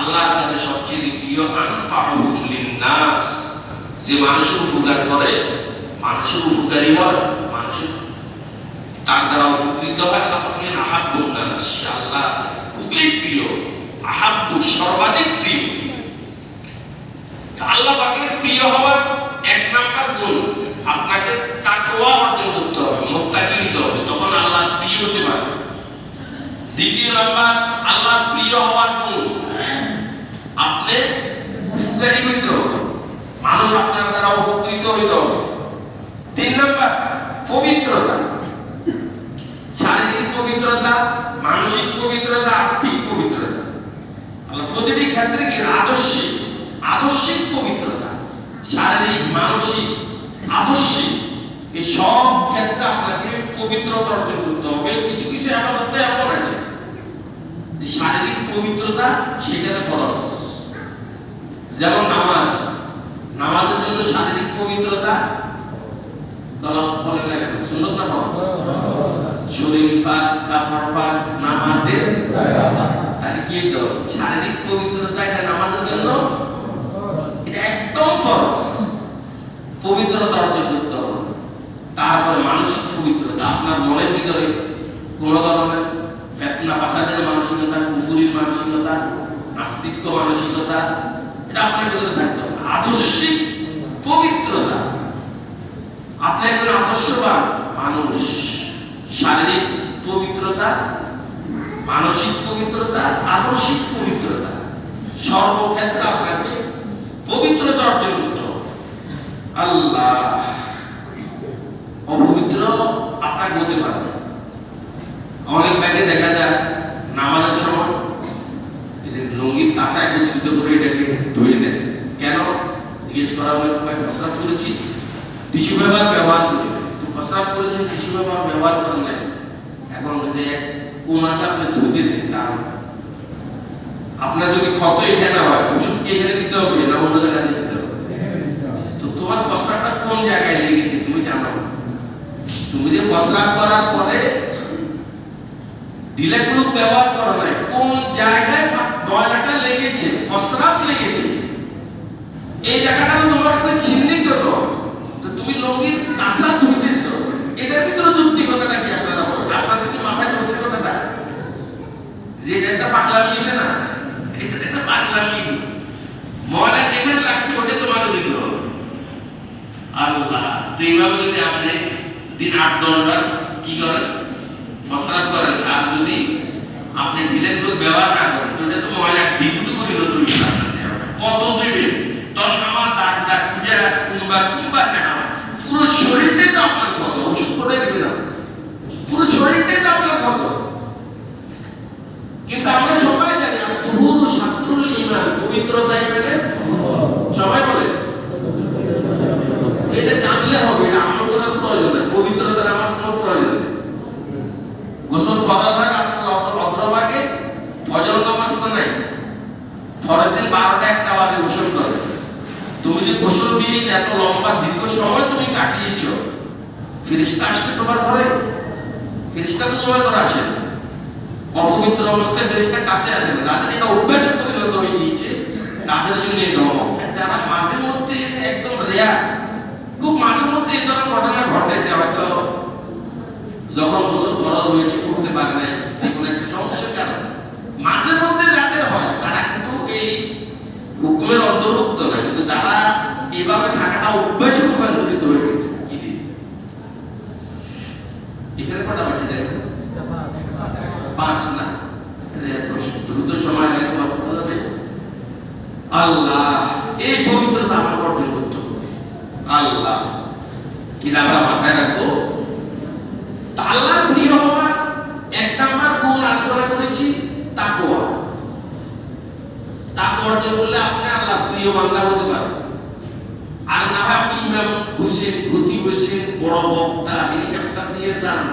আল্লাহর কাছে সবচেয়ে প্রিয় আনফাহুম যে মানুষের উপকার করে, মানুষের উপকারী হয়, মানুষের তার দ্বারা উপকৃত হয় নাস। খুবই প্রিয়, আহাব্বু সর্বাধিক প্রিয়। আল্লাহ পাকের প্রিয় হওয়ার এক নাম্বার গুণ, আপনাকে তাকওয়া অর্জন করতে হবে, মুত্তাকি হতে হবে, তখন আল্লাহ প্রিয় হতে পারবে দ্বিতীয় নাম্বার আল্লাহ প্রিয় হওয়ার গুণ আপনি উপকারী হইতে হবে মানুষ আপনার দ্বারা উপকৃত হইতে হবে তিন নাম্বার পবিত্রতা। শারীরিক পবিত্রতা, মানসিক পবিত্রতা আর্থিক পবিত্রতা। প্রতিটি ক্ষেত্রে কি? আদর্শিক আদর্শিক পবিত্রতা। শারীরিক, মানসিক, আদর্শিক। এই সব ক্ষেত্রে আপনাকে পবিত্রতা অর্জন করতে হবে। কিছু কিছু আপাতত এমন আছে। যে শারীরিক পবিত্রতা, সেখানে ফরজ। যেমন নামাজ। নামাজের জন্য শারীরিক পবিত্রতা তাহলে বলেন না কেন সুন্নত না ফরজ শরীর ফাঁক কাফর ফাঁক নামাজের তাহলে কি হইতো শারীরিক পবিত্রতা এটা নামাজের জন্য এটা একদম ফরজ পবিত্রতা অর্জন করতে হবে তারপরে মানসিক পবিত্রতা আপনার মনের ভিতরে কোন ধরনের ফেতনা ফাসাদের মানসিকতা কুফুরির মানসিকতা নাস্তিক্য মানসিকতা এটা আপনার ভিতরে থাকতে হবে আদর্শিক পবিত্রতা আপনি একজন আদর্শবান মানুষ, শারীরিক পবিত্রতা, মানসিক পবিত্রতা, আদর্শিক পবিত্রতা, সর্বক্ষেত্রে আপনাকে পবিত্রতা অর্জন করতে আল্লাহ, অপবিত্র আপনাকে হতে পারবে। অনেক ব্যাগে দেখা যায়, নামাজের সময় লুঙ্গির কাঁচা একত্রিত করে এটাকে ধুয়ে নেন। কেন? জিজ্ঞেস করা হলে, ভাই প্রস্রাব করেছি টিস্যু পেপার ব্যবহার করি। প্রস্রাব করেছেন টিস্যু পেপার ব্যবহার করেন নাই এখন যে কোনাটা আপনি ধুতেছেন কারণ আপনার যদি ক্ষত এখানে হয়, ওষুধ কি এখানে দিতে হবে না অন্য জায়গায় দিতে হবে? তো তোমার ফসলাটা কোন জায়গায় লেগেছে, তুমি জানো? তুমি যে ফসলা করার পরে ডিলেগুলো ব্যবহার করো নাই, কোন জায়গায় ময়লাটা লেগেছে লেগেছে? এই জায়গাটা তোমার কাছে তো। তুমি লঙ্গির কাঁসা ধুইতেছো এটার ভিতরে যুক্তিকতাটা কি আপনারা বলেন আপনাদের কি মাথায় পড়ছে কথাটা ওটা দিন আট দশবার কি করেন? আর যদি আপনি ঢিলেরগুলো ব্যবহার তো এটা তো ময়লা। ডিফুটু। কত দিবেন তখন আমার দাগ দাগ কুম্বা কুম্বা কেন পুরো শরীরটাই তো আপনার কত ওষুধ কোথায় দিবেন আপনি পুরো শরীরটাই তো আপনার কত কিন্তু আমরা সবাই জানি আর তুহুরু শাত্রুল ইমান পবিত্র চাইবেন সবাই বলে এটা জানলে হবে এটা আমার কোনো প্রয়োজন নেই পবিত্রতার আমার কোনো প্রয়োজন নেই গোসল ফরজ হয় আপনার অগ্র- অগ্রভাগে ফজর নামাজ তো নাই পরের দিন বারোটা একটা বাজে গোসল করে তুমি যে গোসল দিয়ে লম্বা দীর্ঘ সময় তুমি কাটিয়েছ ফিরিস্তা আসছে তোমার ঘরে। ফিরিস্তা তো তোমার ঘরে আসে না। অপবিত্র অবস্থায় কাছে আসে না। তাদের এটা অভ্যাস পরিণত হয়ে তাদের জন্য যারা মাঝে মধ্যে একদম রেয়ার খুব মাঝে মধ্যে এই ধরনের ঘটনা ঘটে যে হয়তো যখন বছর ফরজ হয়েছে করতে পারে নাই কোনো একটা সমস্যার কারণে মাঝে মধ্যে যাদের হয় তারা কিন্তু এই হুকুমের অন্তর্ভুক্ত না কিন্তু যারা এভাবে থাকাটা অভ্যাস রূপান্তরিত হয়ে গেছে কি দিয়ে? এখানে কটা বাচ্চা দেখো পাঁচ না। দ্রুত সময় লাগে পাঁচ করতে যাবে আল্লাহ, এই পবিত্রতা আমার অর্জন করতে হবে। আল্লাহ কিনা আমরা মাথায় রাখব। আল্লাহর প্রিয় হওয়ার এক নাম্বার গুণ আলোচনা করেছি, তাকওয়া। তাকওয়া অর্জন করলে আপনি আল্লাহ প্রিয় বান্দা হতে পারেন। আর না হয় আপনি ইমাম হোসেন ঘুতি হোসেন, বড় বক্তা, হেলিকপ্টার দিয়ে যান।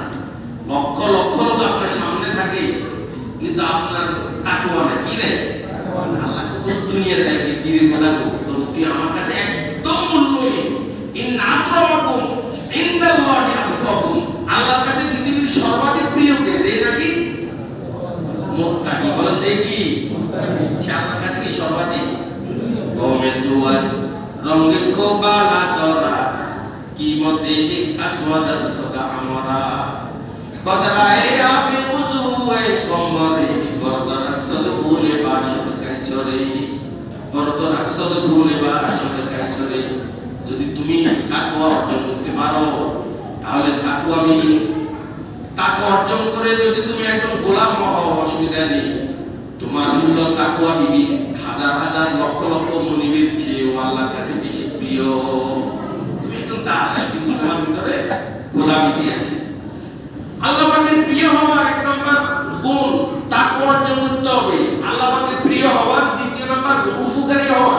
লক্ষ লক্ষ লোক আপনার সামনে থাকে কিন্তু আপনার কি আল্লাহ তো দায়িত্বে ফিরে কথা তো তুই আমার কাছে একদম মূল্যহীন। ইন আক্রমাকুম ইনদাল্লাহি আতকাকুম আল্লাহর কাছে পৃথিবীর সর্বাধিক প্রিয় কে? যে নাকি? মুত্তাকি। বলেন যে কি? সে আপনার কাছে কি সর্বাধিক? কমে দুয়ার রঙে খোবালা তরাস। কি মতে এক আসওয়াদার সদা কাইছরে যদি তুমি অর্জন করতে পারো, তাহলে তাকওয়া আমি তাকওয়া অর্জন করে যদি তুমি একজন গোলাম হও, অসুবিধা নেই। তোমার মূল্য তাকওয়া বিবি হাজার হাজার লক্ষ লক্ষ মনিবের চেয়েও আল্লাহর কাছে বেশি প্রিয়। তুমি একজন দাস, কিন্তু তোমার ভিতরে গোলামি দিয়েছে পাকের প্রিয় হওয়ার এক নম্বর গুণ তাকওয়া অর্জন করতে হবে। আল্লাহ প্রিয় হওয়ার দ্বিতীয় নম্বর উপকারী হওয়া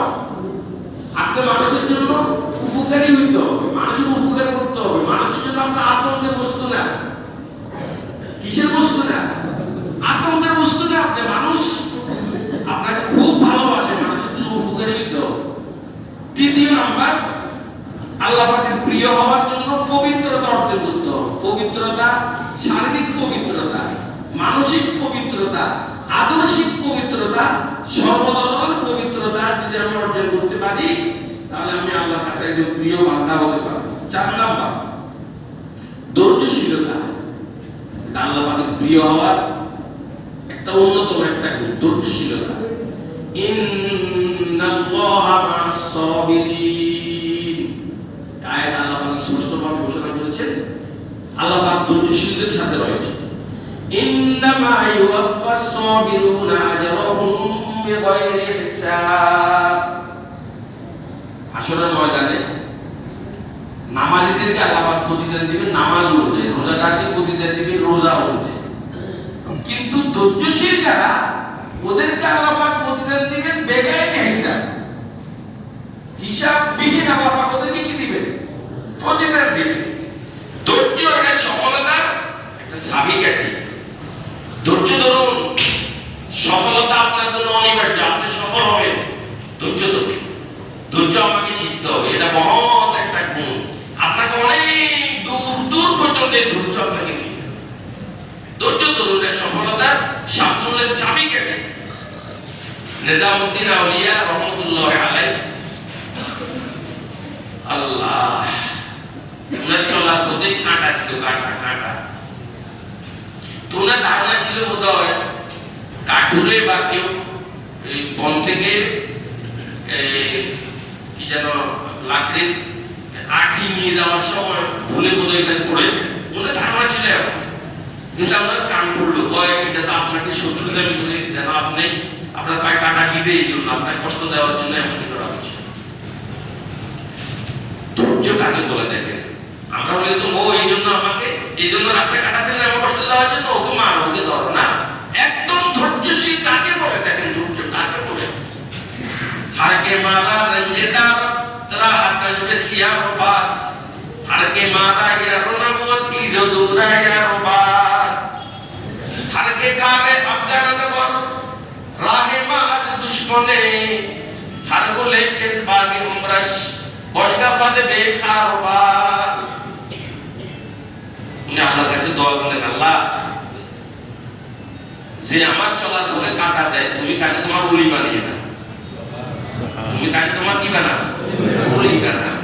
আপনি মানুষের জন্য উপকারী হইতে হবে মানুষের উপকার করতে হবে। মানুষের জন্য আপনার আতঙ্কের বস্তু না। কিসের বস্তু না? আতঙ্কের বস্তু না আপনি, মানুষ আপনাকে খুব ভালোবাসে, মানুষের জন্য উপকারী হইতে হবে। তৃতীয় নাম্বার, আল্লাহ পাকের প্রিয় হওয়ার জন্য পবিত্রতা অর্জন করতে হবে। পবিত্রতা মানসিক পবিত্রতা, আদর্শিক পবিত্রতা সর্বধরনের পবিত্রতা যদি আমি অর্জন করতে পারি, তাহলে আমি আল্লাহর কাছে একজন প্রিয় বান্দা হতে পারব। চার নাম্বার, ধৈর্যশীলতা। আল্লাহ পাকের প্রিয় হওয়ার একটা অন্যতম একটা গুণ, ধৈর্যশীলতা। ইন্নাল্লাহা মা'আস সাবিরিন আয়াত আল্লাহ পাক স্পষ্টভাবে ঘোষণা করেছেন, আল্লাহ পাক ধৈর্যশীলদের সাথে রয়েছে ইন্নামা ইউওয়াফাস সাবিরুনা আজরাহুম বিগাইরি হিসাব। হাসরের ময়দানে নামাজীদেরকে আল্লাহ পাক প্রতিদান দিবে নামাজ অনুযায়ী, রোজাদারকে প্রতিদান দিবে রোজা অনুযায়ী। কিন্তু ধৈর্যশীল যারা, ওদেরকে আল্লাহ প্রতিদান দিবেন বেগাইরি হিসাব। হিসাব বিহীন আল্লাহ পাক ওদেরকে কি দিবেন? প্রতিদান দিবেন। ধৈর্য একটা সফলতার একটা চাবিকাঠি ধৈর্য ধরুন। সফলতা আপনার জন্য অনিবার্য, আপনি সফল হবেন। ধৈর্য ধরুন। ধৈর্য আমাকে শিখতে হবে, এটা মহৎ একটা গুণ। আপনাকে অনেক দূর দূর পর্যন্ত ধৈর্য আপনাকে নিয়ে। ধৈর্য ধরুন, এটা সফলতার সাফল্যের চাবি কেটে। নিজামুদ্দিন আউলিয়া রহমতুল্লাহ আলাই আল্লাহ চলার পথে কাঁটা ছিল কাঁটা কাঁটা। ওনার ধারণা ছিল বোধ হয় কাঠুরে বা কেউ বন থেকে কি যেন লাকড়ির আটি নিয়ে যাওয়ার সময় ভুলে বোধ এখানে পড়ে যায়। ওনার ধারণা ছিল এমন। কিন্তু আপনার কান পড়ল ভয়, এটা তো আপনাকে শত্রুগামী করে যেন আপনি আপনার পায়ে কাটা দিতে এই জন্য আপনাকে কষ্ট দেওয়ার জন্য এমন করা হচ্ছে। ধৈর্য কাকে বলে দেখেন? আমরা বলি তো, ও, এই জন্য আমাকে এই জন্য রাস্তায় কাটা ফেললে আমার কষ্ট দেওয়ার জন্য ওকে মারো ওকে না। একদম ধৈর্যশীল কাকে বলে দেখেন ধৈর্য কাকে বলে? হারকে মারা হারকে মারা হারকে খাবে রাহে দুশ্মনে উনি আল্লাহর কাছে দোয়া করলেন আল্লাহ যে আমার চলার বলে কাটা দেয় তুমি তাকে তোমার উলি বানিয়ে না তুমি তাকে তোমার কি বানা উলি বানাও